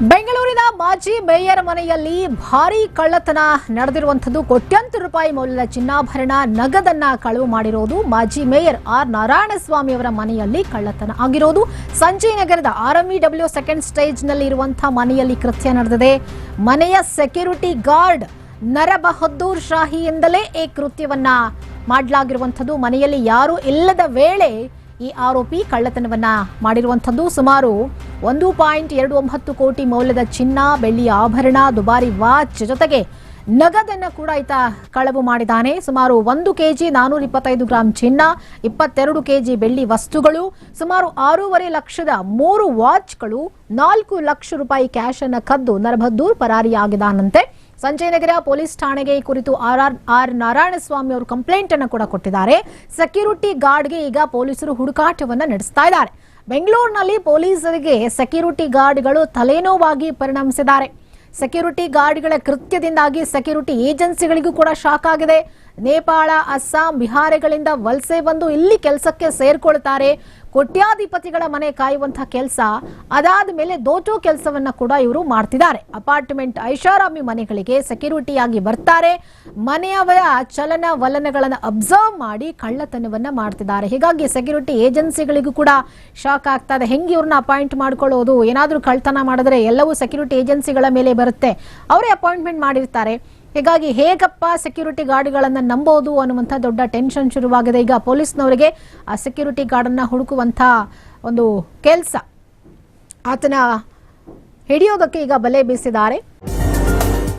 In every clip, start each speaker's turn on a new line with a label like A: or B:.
A: ಬೆಂಗಳೂರಿನ ಮಾಜಿ ಮೇಯರ್ ಮನೆಯಲ್ಲಿ ಭಾರೀ ಕಳ್ಳತನ ನಡೆದಿರುವಂಥದ್ದು ಕೋಟ್ಯಂತರ ರೂಪಾಯಿ ಮೌಲ್ಯದ ಚಿನ್ನಾಭರಣ ನಗದನ್ನ ಕಳವು ಮಾಡಿರೋದು ಮಾಜಿ ಮೇಯರ್ ಆರ್ ನಾರಾಯಣಸ್ವಾಮಿ ಅವರ ಮನೆಯಲ್ಲಿ ಕಳ್ಳತನ ಆಗಿರೋದು. ಸಂಜಯ್ ನಗರದ ಆರ್ಎಂಇ ಡಬ್ಲ್ಯೂ ಸೆಕೆಂಡ್ ಸ್ಟೇಜ್ನಲ್ಲಿ ಇರುವಂತಹ ಮನೆಯಲ್ಲಿ ಕೃತ್ಯ ನಡೆದಿದೆ. ಮನೆಯ ಸೆಕ್ಯೂರಿಟಿ ಗಾರ್ಡ್ ನರಬಹದ್ದೂರ್ ಶಾಹಿಯಿಂದಲೇ ಈ ಕೃತ್ಯವನ್ನ ಮಾಡಲಾಗಿರುವಂಥದ್ದು. ಮನೆಯಲ್ಲಿ ಯಾರೂ ಇಲ್ಲದ ವೇಳೆ ಈ ಆರೋಪಿ ಕಳ್ಳತನವನ್ನ ಮಾಡಿರುವಂಥದ್ದು ಸುಮಾರು ಒಂದು ಪಾಯಿಂಟ್ ಎರಡು ಒಂಬತ್ತು ಕೋಟಿ ಮೌಲ್ಯದ ಚಿನ್ನ ಬೆಳ್ಳಿ ಆಭರಣ, ದುಬಾರಿ ವಾಚ್ ಜೊತೆಗೆ ನಗದನ್ನ ಕೂಡ ಈತ ಕಳವು ಮಾಡಿದ್ದಾನೆ. ಸುಮಾರು ಒಂದು ಕೆಜಿ ನಾನೂರ ಇಪ್ಪತ್ತೈದು ಗ್ರಾಂ ಚಿನ್ನ, ಇಪ್ಪತ್ತೆರಡು ಕೆಜಿ ಬೆಳ್ಳಿ ವಸ್ತುಗಳು, ಸುಮಾರು ಆರೂವರೆ ಲಕ್ಷದ ಮೂರು ವಾಚ್ಗಳು, ನಾಲ್ಕು ಲಕ್ಷ ರೂಪಾಯಿ ಕ್ಯಾಶ್ ಅನ್ನು ಕದ್ದು ನರಭದ್ದೂರ್ ಪರಾರಿಯಾಗಿದ್ದಾನಂತೆ. ಸಂಜಯ್ ನಗರ ಪೊಲೀಸ್ ಠಾಣೆಗೆ ಈ ಕುರಿತು ಆರ್ ಆರ್ ಆರ್ ನಾರಾಯಣಸ್ವಾಮಿ ಅವರು ಕಂಪ್ಲೇಂಟ್ ಅನ್ನು ಕೂಡ ಕೊಟ್ಟಿದ್ದಾರೆ. ಸೆಕ್ಯೂರಿಟಿ ಗಾರ್ಡ್ಗೆ ಈಗ ಪೊಲೀಸರು ಹುಡುಕಾಟವನ್ನು ನಡೆಸ್ತಾ ಇದ್ದಾರೆ. ಬೆಂಗಳೂರಿನಲ್ಲಿ ಪೊಲೀಸರಿಗೆ ಸೆಕ್ಯೂರಿಟಿ ಗಾರ್ಡ್ಗಳು ತಲೆನೋವಾಗಿ ಪರಿಣಮಿಸಿದ್ದಾರೆ. ಸೆಕ್ಯೂರಿಟಿ ಗಾರ್ಡ್ಗಳ ಕೃತ್ಯದಿಂದಾಗಿ ಸೆಕ್ಯೂರಿಟಿ ಏಜೆನ್ಸಿಗಳಿಗೂ ಕೂಡ ಶಾಕ್ ಆಗಿದೆ. ನೇಪಾಳ, ಅಸ್ಸಾಂ, ಬಿಹಾರಗಳಿಂದ ವಲಸೆ ಬಂದು ಇಲ್ಲಿ ಕೆಲಸಕ್ಕೆ ಸೇರ್ಕೊಳ್ತಾರೆ. ಕೋಟ್ಯಾಧಿಪತಿಗಳ ಮನೆ ಕಾಯುವಂತಹ ಕೆಲಸ, ಅದಾದ ಮೇಲೆ ದೋಚೋ ಕೆಲಸವನ್ನ ಕೂಡ ಇವರು ಮಾಡ್ತಿದ್ದಾರೆ. ಅಪಾರ್ಟ್ಮೆಂಟ್ ಐಷಾರಾಮಿ ಮನೆಗಳಿಗೆ ಸೆಕ್ಯೂರಿಟಿಯಾಗಿ ಬರ್ತಾರೆ. ಮನೆಯವರ ಚಲನ ವಲನಗಳನ್ನು ಅಬ್ಸರ್ವ್ ಮಾಡಿ ಕಳ್ಳತನವನ್ನ ಮಾಡ್ತಿದ್ದಾರೆ. ಹೀಗಾಗಿ ಸೆಕ್ಯೂರಿಟಿ ಏಜೆನ್ಸಿಗಳಿಗೂ ಕೂಡ ಶಾಕ್ ಆಗ್ತಾ ಇದೆ ಹೆಂಗೆ ಇವ್ರನ್ನ ಅಪಾಯಿಂಟ್ ಮಾಡ್ಕೊಳ್ಳೋದು? ಏನಾದರೂ ಕಳ್ತನ ಮಾಡಿದ್ರೆ ಎಲ್ಲವೂ ಸೆಕ್ಯೂರಿಟಿ ಏಜೆನ್ಸಿಗಳ ಮೇಲೆ ಬರುತ್ತೆ. ಅವರೇ ಅಪಾಯಿಂಟ್ಮೆಂಟ್ ಮಾಡಿರ್ತಾರೆ. ಹೀಗಾಗಿ ಹೇಗಪ್ಪ ಸೆಕ್ಯೂರಿಟಿ ಗಾರ್ಡ್ಗಳನ್ನು ನಂಬೋದು ಅನ್ನುವಂಥ ದೊಡ್ಡ ಟೆನ್ಷನ್ ಶುರುವಾಗಿದೆ. ಈಗ ಪೊಲೀಸ್ನವರಿಗೆ ಆ ಸೆಕ್ಯೂರಿಟಿ ಗಾರ್ಡನ್ನು ಹುಡುಕುವಂಥ ಒಂದು ಕೆಲಸ. ಆತನ ಹಿಡಿಯೋದಕ್ಕೆ ಈಗ ಬಲೆ ಬೀಸಿದ್ದಾರೆ.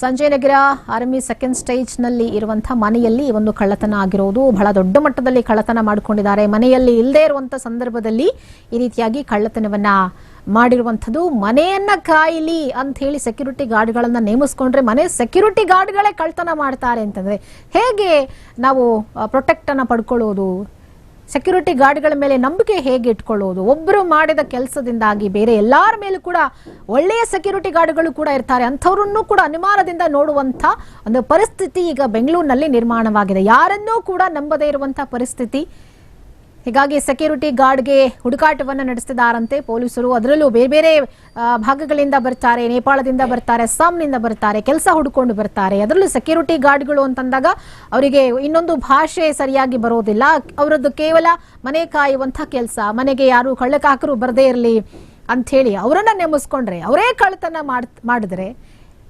A: Sanjay Nagar army second ಸ್ಟೇಜ್ನಲ್ಲಿ ಇರುವಂತಹ ಮನೆಯಲ್ಲಿ ಒಂದು ಕಳ್ಳತನ ಆಗಿರೋದು. ಬಹಳ ದೊಡ್ಡ ಮಟ್ಟದಲ್ಲಿ ಕಳ್ಳತನ ಮಾಡಿಕೊಂಡಿದ್ದಾರೆ. ಮನೆಯಲ್ಲಿ ಇಲ್ಲದೆ ಇರುವಂತ ಸಂದರ್ಭದಲ್ಲಿ ಈ ರೀತಿಯಾಗಿ ಕಳ್ಳತನವನ್ನ ಮಾಡಿರುವಂಥದ್ದು. ಮನೆಯನ್ನ ಕಾಯಿಲಿ ಅಂತ ಹೇಳಿ ಸೆಕ್ಯೂರಿಟಿ ಗಾರ್ಡ್ಗಳನ್ನ ನೇಮಿಸ್ಕೊಂಡ್ರೆ ಮನೆ ಸೆಕ್ಯೂರಿಟಿ ಗಾರ್ಡ್ಗಳೇ ಕಳ್ಳತನ ಮಾಡ್ತಾರೆ ಅಂತಂದ್ರೆ ಹೇಗೆ ನಾವು ಪ್ರೊಟೆಕ್ಟ್ ಅನ್ನ ಪಡ್ಕೊಳ್ಳೋದು? ಸೆಕ್ಯೂರಿಟಿ ಗಾರ್ಡ್ಗಳ ಮೇಲೆ ನಂಬಿಕೆ ಹೇಗೆ ಇಟ್ಕೊಳ್ಳೋದು? ಒಬ್ಬರು ಮಾಡಿದ ಕೆಲಸದಿಂದಾಗಿ ಬೇರೆ ಎಲ್ಲರ ಮೇಲೂ ಕೂಡ ಒಳ್ಳೆಯ ಸೆಕ್ಯೂರಿಟಿ ಗಾರ್ಡ್ಗಳು ಕೂಡ ಇರ್ತಾರೆ. ಅಂಥವ್ರನ್ನೂ ಕೂಡ ಅನುಮಾನದಿಂದ ನೋಡುವಂಥ ಒಂದು ಪರಿಸ್ಥಿತಿ ಈಗ ಬೆಂಗಳೂರಿನಲ್ಲಿ ನಿರ್ಮಾಣವಾಗಿದೆ. ಯಾರನ್ನೂ ಕೂಡ ನಂಬದೇ ಇರುವಂಥ ಪರಿಸ್ಥಿತಿ ಹೀಗಾಗಿ ಸೆಕ್ಯೂರಿಟಿ ಗಾರ್ಡ್ಗೆ ಹುಡುಕಾಟವನ್ನು ನಡೆಸಿದಾರಂತೆ ಪೊಲೀಸರು. ಅದರಲ್ಲೂ ಬೇರೆ ಬೇರೆ ಭಾಗಗಳಿಂದ ಬರ್ತಾರೆ. ನೇಪಾಳದಿಂದ ಬರ್ತಾರೆ, ಅಸ್ಸಾಂನಿಂದ ಬರ್ತಾರೆ, ಕೆಲಸ ಹುಡುಕೊಂಡು ಬರ್ತಾರೆ. ಅದರಲ್ಲೂ ಸೆಕ್ಯೂರಿಟಿ ಗಾರ್ಡ್ಗಳು ಅಂತಂದಾಗ ಅವರಿಗೆ ಇನ್ನೊಂದು ಭಾಷೆ ಸರಿಯಾಗಿ ಬರೋದಿಲ್ಲ. ಅವರದ್ದು ಕೇವಲ ಮನೆ ಕಾಯುವಂಥ ಕೆಲಸ, ಮನೆಗೆ ಯಾರು ಕಳ್ಳಕಾಕರು ಬರದೇ ಇರಲಿ ಅಂಥೇಳಿ ಅವರನ್ನು ನೆಮಿಸ್ಕೊಂಡ್ರೆ, ಅವರೇ ಕಳ್ಳತನ ಮಾಡ್ ಮಾಡಿದ್ರೆ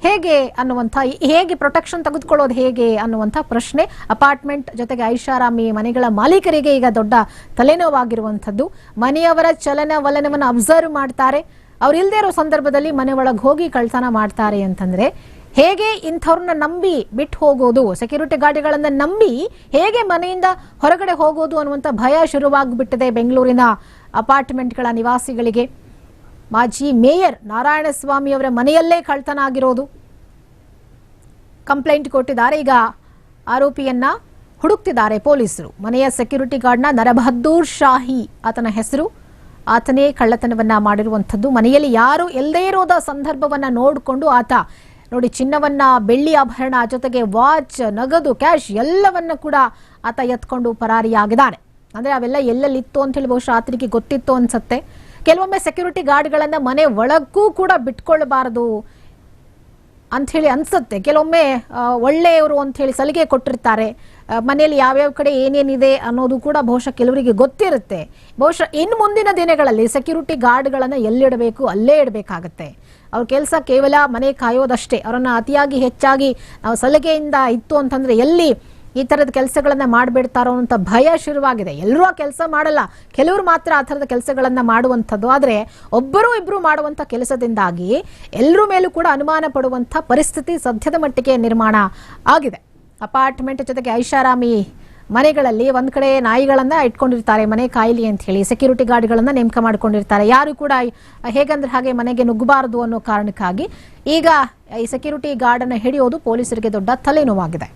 A: ಹೇಗೆ ಅನ್ನುವಂಥ, ಹೇಗೆ ಪ್ರೊಟೆಕ್ಷನ್ ತೆಗೆದುಕೊಳ್ಳೋದು ಹೇಗೆ ಅನ್ನುವಂಥ ಪ್ರಶ್ನೆ. ಅಪಾರ್ಟ್ಮೆಂಟ್ ಜೊತೆಗೆ ಐಷಾರಾಮಿ ಮನೆಗಳ ಮಾಲೀಕರಿಗೆ ಈಗ ದೊಡ್ಡ ತಲೆನೋವಾಗಿರುವಂಥದ್ದು. ಮನೆಯವರ ಚಲನ ವಲನವನ್ನು ಅಬ್ಸರ್ವ್ ಮಾಡ್ತಾರೆ. ಅವ್ರು ಇರೋ ಸಂದರ್ಭದಲ್ಲಿ ಮನೆ ಒಳಗೆ ಹೋಗಿ ಕಳ್ತನ ಮಾಡ್ತಾರೆ ಅಂತಂದ್ರೆ, ಹೇಗೆ ಇಂಥವ್ರನ್ನ ನಂಬಿ ಬಿಟ್ಟು ಹೋಗೋದು ಸೆಕ್ಯೂರಿಟಿ ಗಾರ್ಡ್ಗಳನ್ನ ನಂಬಿ ಹೇಗೆ ಮನೆಯಿಂದ ಹೊರಗಡೆ ಹೋಗೋದು ಅನ್ನುವಂಥ ಭಯ ಶುರುವಾಗ್ಬಿಟ್ಟಿದೆ ಬೆಂಗಳೂರಿನ ಅಪಾರ್ಟ್ಮೆಂಟ್ಗಳ ನಿವಾಸಿಗಳಿಗೆ. ಮಾಜಿ ಮೇಯರ್ ನಾರಾಯಣಸ್ವಾಮಿ ಅವರ ಮನೆಯಲ್ಲೇ ಕಳ್ತನ ಆಗಿರೋದು ಕಂಪ್ಲೇಂಟ್ ಕೊಟ್ಟಿದ್ದಾರೆ. ಈಗ ಆರೋಪಿಯನ್ನ ಹುಡುಕ್ತಿದ್ದಾರೆ ಪೊಲೀಸರು. ಮನೆಯ ಸೆಕ್ಯೂರಿಟಿ ಗಾರ್ಡ್ನ ನರಬಹದ್ದೂರ್ ಶಾಹಿ ಆತನ ಹೆಸರು. ಆತನೇ ಕಳ್ಳತನವನ್ನ ಮಾಡಿರುವಂಥದ್ದು. ಮನೆಯಲ್ಲಿ ಯಾರು ಎಲ್ಲದೇ ಇರೋದ ಸಂದರ್ಭವನ್ನ ನೋಡಿಕೊಂಡು ಆತ ನೋಡಿ, ಚಿನ್ನವನ್ನ, ಬೆಳ್ಳಿ ಆಭರಣ ಜೊತೆಗೆ ವಾಚ್, ನಗದು, ಕ್ಯಾಶ್ ಎಲ್ಲವನ್ನ ಕೂಡ ಆತ ಎತ್ಕೊಂಡು ಪರಾರಿಯಾಗಿದ್ದಾನೆ. ಅಂದ್ರೆ ಅವೆಲ್ಲ ಎಲ್ಲೆಲ್ಲಿತ್ತು ಅಂತ ಹೇಳಿ ಬಹುಶಃ ಆತನಿಗೆ ಗೊತ್ತಿತ್ತು ಅನ್ಸತ್ತೆ. ಕೆಲವೊಮ್ಮೆ ಸೆಕ್ಯೂರಿಟಿ ಗಾರ್ಡ್ಗಳನ್ನ ಮನೆ ಒಳಗೂ ಕೂಡ ಬಿಟ್ಕೊಳ್ಬಾರದು ಹೇಳಿ ಅನ್ಸುತ್ತೆ. ಕೆಲವೊಮ್ಮೆ ಒಳ್ಳೆಯವರು ಒಳ್ಳೆಯವರು ಹೇಳಿ ಸಲಿಗೆ ಕೊಟ್ಟಿರ್ತಾರೆ. ಮನೆಯಲ್ಲಿ ಯಾವ್ಯಾವ ಕಡೆ ಏನೇನಿದೆ ಅನ್ನೋದು ಕೂಡ ಬಹುಶಃ ಕೆಲವರಿಗೆ ಗೊತ್ತಿರುತ್ತೆ. ಬಹುಶಃ ಇನ್ನು ಮುಂದಿನ ದಿನಗಳಲ್ಲಿ ಸೆಕ್ಯೂರಿಟಿ ಗಾರ್ಡ್ಗಳನ್ನು ಎಲ್ಲಿಡಬೇಕು, ಅಲ್ಲೇ ಇಡಬೇಕಾಗತ್ತೆ. ಅವ್ರ ಕೆಲಸ ಕೇವಲ ಮನೆ ಕಾಯೋದಷ್ಟೇ. ಅವರನ್ನ ಅತಿಯಾಗಿ ಹೆಚ್ಚಾಗಿ ನಾವು ಸಲಿಗೆಯಿಂದ ಇತ್ತು ಅಂತಂದ್ರೆ ಎಲ್ಲಿ ಈ ಥರದ ಕೆಲಸಗಳನ್ನ ಮಾಡಿಬಿಡ್ತಾರೋ ಅಂತ ಭಯ ಶುರುವಾಗಿದೆ. ಎಲ್ಲರೂ ಆ ಕೆಲಸ ಮಾಡಲ್ಲ. ಕೆಲವರು ಮಾತ್ರ ಆ ಥರದ ಕೆಲಸಗಳನ್ನ ಮಾಡುವಂಥದ್ದು. ಆದರೆ ಒಬ್ಬರು ಇಬ್ಬರು ಮಾಡುವಂಥ ಕೆಲಸದಿಂದಾಗಿ ಎಲ್ಲರ ಮೇಲೂ ಕೂಡ ಅನುಮಾನ ಪಡುವಂಥ ಪರಿಸ್ಥಿತಿ ಸದ್ಯದ ಮಟ್ಟಿಗೆ ನಿರ್ಮಾಣ ಆಗಿದೆ. ಅಪಾರ್ಟ್ಮೆಂಟ್ ಜೊತೆಗೆ ಐಷಾರಾಮಿ ಮನೆಗಳಲ್ಲಿ ಒಂದ್ ಕಡೆ ನಾಯಿಗಳನ್ನ ಇಟ್ಕೊಂಡಿರ್ತಾರೆ, ಮನೆ ಕಾಯಿಲಿ ಅಂತ ಹೇಳಿ, ಸೆಕ್ಯೂರಿಟಿ ಗಾರ್ಡ್ಗಳನ್ನ ನೇಮಕ ಮಾಡ್ಕೊಂಡಿರ್ತಾರೆ. ಯಾರು ಕೂಡ ಹೇಗಂದ್ರೆ ಹಾಗೆ ಮನೆಗೆ ನುಗ್ಗಬಾರದು ಅನ್ನೋ ಕಾರಣಕ್ಕಾಗಿ ಈಗ ಈ ಸೆಕ್ಯೂರಿಟಿ ಗಾರ್ಡ್ ಅನ್ನ ಹಿಡಿಯೋದು ಪೊಲೀಸರಿಗೆ ದೊಡ್ಡ ತಲೆನೋವಾಗಿದೆ.